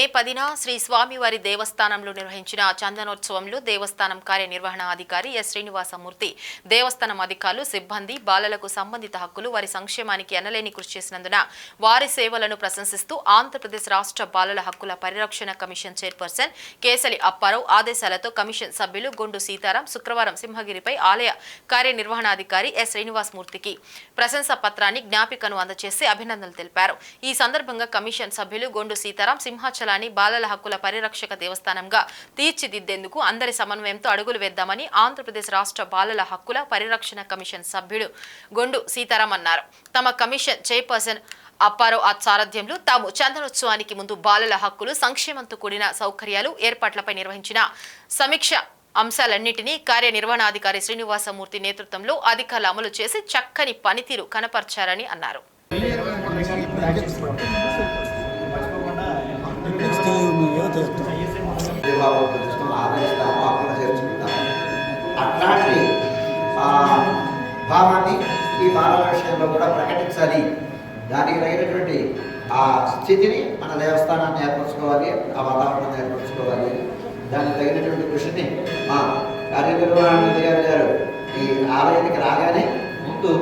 మే పదిన శ్రీ స్వామివారి దేవస్థానంలో నిర్వహించిన చందనోత్సవంలో దేవస్థానం కార్యనిర్వహణ అధికారి ఎస్ శ్రీనివాసమూర్తి దేవస్థానం అధికారులు సిబ్బంది బాలలకు సంబంధిత హక్కులు వారి సంక్షేమానికి ఎనలేని కృషి చేసినందున వారి సేవలను ప్రశంసిస్తూ ఆంధ్రప్రదేశ్ రాష్ట్ర బాలల హక్కుల పరిరక్షణ కమిషన్ చైర్పర్సన్ కేసలి అప్పారావు ఆదేశాలతో కమిషన్ సభ్యులు గొండు సీతారాం శుక్రవారం సింహగిరిపై ఆలయ కార్యనిర్వహణాధికారి ఎస్ శ్రీనివాసమూర్తికి ప్రశంసా పత్రాన్ని జ్ఞాపికను అందజేసి అభినందనలు తెలిపారు. ఈ సందర్భంగా కమిషన్ సభ్యులు గొండు సీతారాం తిరుమలని బాలల హక్కుల పరిరక్షక దేవస్థానంగా తీర్చిదిద్దేందుకు అందరి సమన్వయంతో అడుగులు వేద్దామని ఆంధ్రప్రదేశ్ రాష్ట్ర బాలల హక్కుల పరిరక్షణ కమిషన్ సభ్యుడు గొండు సీతారాం అన్నారు. తమ కమిషన్ చైర్పర్సన్ అప్పారావు ఆ సారథ్యంలో తాము చందనోత్సవానికి ముందు బాలల హక్కులు సంక్షేమంతో కూడిన సౌకర్యాలు ఏర్పాట్లపై నిర్వహించిన సమీక్ష అంశాలన్నింటినీ కార్యనిర్వహణాధికారి శ్రీనివాసమూర్తి నేతృత్వంలో అధికారులు అమలు చేసి చక్కని పనితీరు కనపర్చారని అన్నారు. చేస్తాం అట్లాంటి ఆ, భావాన్ని ఈ బాలల విషయంలో కూడా ప్రకటించాలి. దానికి తగినటువంటి ఆ స్థితిని మన దేవస్థానాన్ని ఏర్పరచుకోవాలి ఆ వాతావరణాన్ని ఏర్పరచుకోవాలి. దానికి తగినటువంటి కృషిని మా కార్యనిర్వహణాధికారి గారు ఈ ఆలయానికి రాగానే ముందు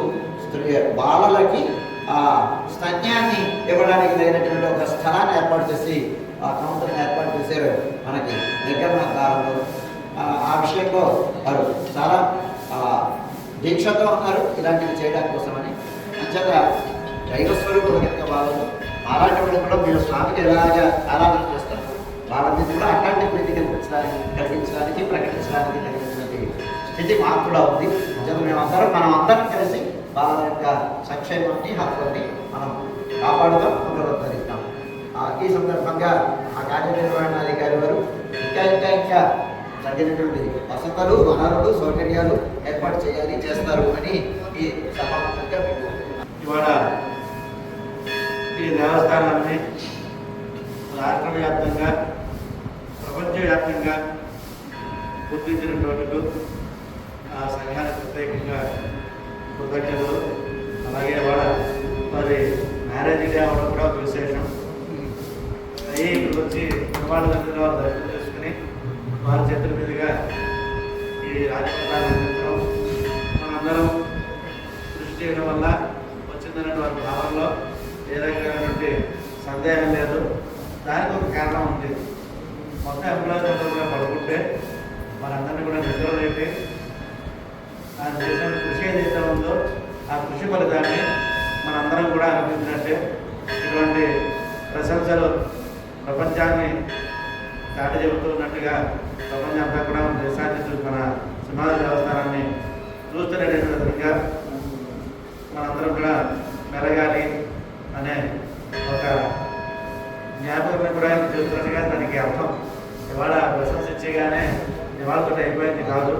స్త్రీ బాలలకి ఆ స్తన్యాన్ని ఇవ్వడానికి తగినటువంటి ఒక స్థలాన్ని ఏర్పాటు చేసి ఆ కౌంటర్ని ఆ, వారు చాలా దీక్షతో ఉన్నారు. ఇలాంటివి చేయడం కోసమని. అంచేత దైవస్వరూపుడు కనుక వాళ్ళు అలాంటి వాళ్ళు కూడా మీరు స్వామికి ఎలాగా ఆరాధన చేస్తారు? వాళ్ళని కూడా అట్లాంటి ప్రీతి కల్పించడానికి కలిగించడానికి ప్రకటించడానికి కలిగించినటువంటి స్థితి మాకు కూడా ఉంది. అంచేత మేమందరం మనం అందరం కలిసి వాళ్ళ యొక్క సంక్షేమాన్ని హక్కుల్ని మనం కాపాడుతూ పునరుద్ధరిస్తాం. ఈ సందర్భంగా ఆ కార్యనిర్వహణాధికారి వారు ఇంకా ఇంకా ఇంకా తగినటువంటి వసతులు వనరులు సౌకర్యాలు ఏర్పాటు చేయాలి చేస్తారు అని ఈ సభాముఖంగా ఇవాళ ఈ దేవస్థానాన్ని రాష్ట్ర వ్యాప్తంగా ప్రపంచవ్యాప్తంగా గుర్తించినటువంటి ఆ సంఘానికి ప్రత్యేకంగా కృతజ్ఞతలు. అలాగే వాళ్ళ మరి మ్యారేజ్ డే అవ్వడం కూడా ఒక విశేషం. అయ్యి ఇక్కడికి వచ్చి నిర్మాణంగా వారు దర్శనం వారి చేతుల మీదుగా ఈ రాజపట్నాన్ని మనందరం కృషి చేయడం వల్ల వచ్చిందనే వారి భావంలో ఏ రకమైనటువంటి సందేహం లేదు. దానికి ఒక కారణం ఉంది. మొత్తం ఎంప్లాయీస్ అందరూ కూడా పడుకుంటే మనందరినీ కూడా నిద్రలేపి ఆయన చేసిన కృషి ఏదైతే ఉందో ఆ కృషి ఫలితాన్ని మనందరం కూడా అనుభవించినట్టే ఇటువంటి ప్రశంసలు ప్రపంచాన్ని చాటి చెబుతున్నట్టుగా ప్రపంచం అంతా కూడా మన దేశాన్ని చూసి మన సమాజ దేవస్థానాన్ని చూస్తున్నటువంటి విధంగా మనందరం కూడా మెరగాలి అనే ఒక జ్ఞాపకం కూడా చూస్తున్నట్టుగా దానికి అర్థం. ఇవాళ ప్రశంసించగానే ఇవాళ అయిపోయింది కాదు.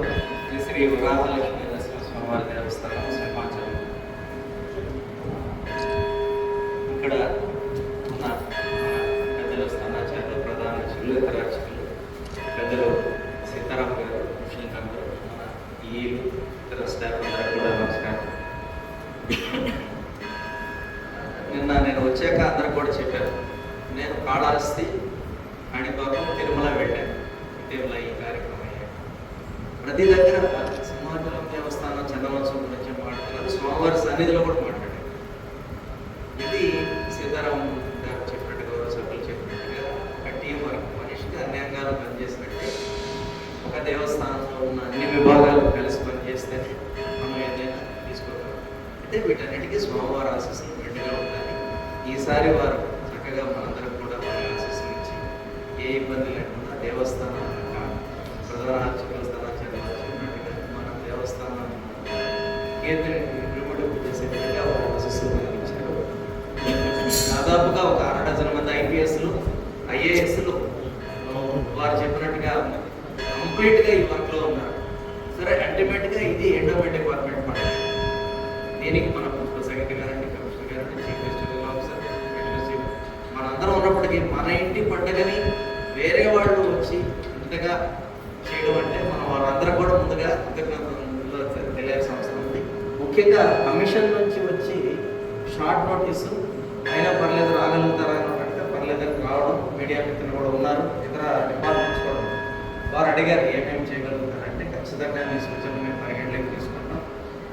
శ్రీ కాళహస్తి అండ్ కాణిపాకం తిరుమల వెళ్ళాను. తిరుమల ఈ కార్యక్రమం అయ్యాక. ప్రతి దగ్గర సింహాచలం దేవస్థానం చందమోత్సవం గురించి మాట్లాడారు స్వామివారి సన్నిధిలో కూడా మాట్లాడారు ఇది సీతారాం గారు చెప్పినట్టు గౌరవ సభ్యులు చెప్పినట్టుగా ఒక టీం వర్క్ మనిషికి అన్ని అంగాలు పనిచేసినట్టే. ఒక దేవస్థానంలో ఉన్న అన్ని విభాగాలు కలిసి పనిచేస్తే మనం ఏదైనా తీసుకోగలం. అయితే వీటన్నిటికీ స్వామివారి ఆశీస్సులు మెండుగా ఉండాలి. ఈసారి వారు చక్కగా మనందరం ఏ ఇబ్బంది లేకుండా దేవస్థానం ప్రధాన అర్చకుల స్థానాచార్యులు మన దేవస్థానం కేంద్ర ఇంప్లిమెంట్ చేసే విధంగా వారు కలిగించారు దాదాపుగా ఒక అర డజన్ మంది ఐపీఎస్లు ఐఏఎస్లు వారు చెప్పినట్టుగా కంప్లీట్గా ఈ వర్క్లో ఉన్నారు. సరే అల్టిమేట్గా ఇది ఎండోమెంట్ డిపార్ట్మెంట్ మాట దీనికి మన ప్రిన్సిపల్ సెక్రటరీ గారండి కమిషనర్ గారండి చీఫ్ ఎగ్జిక్యూటివ్ ఆఫీసర్ మనందరం ఉన్నప్పటికీ మన ఇంటి పండుగని ముఖ్యంగా కమిషన్ నుంచి వచ్చి షార్ట్ నోటీస్ అయినా పర్లేదు రాగలుగుతారా అని పర్లేదు పర్లేదని రావడం మీడియా మిత్రులు కూడా ఉన్నారు ఇతర డిపార్ట్మెంట్స్ కూడా వారు అడిగారు ఏమేమి చేయగలుగుతారంటే ఖచ్చితంగా మీ సూచనలు మేము పరిగణలోకి తీసుకుంటాం.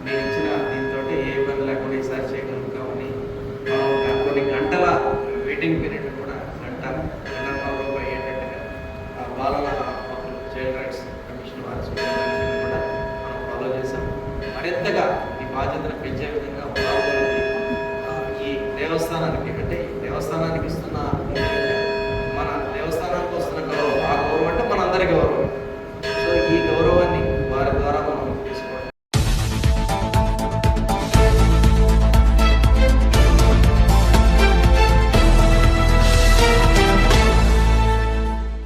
మీరు ఇచ్చిన దీంతో ఏ ఇబ్బంది లేకుండా ఈసారి చేయగలుగుతామని కొన్ని గంటల వెయిటింగ్ పీరియడ్ దేవస్థానానికి అంటే దేవస్థానానికి ఇస్తున్న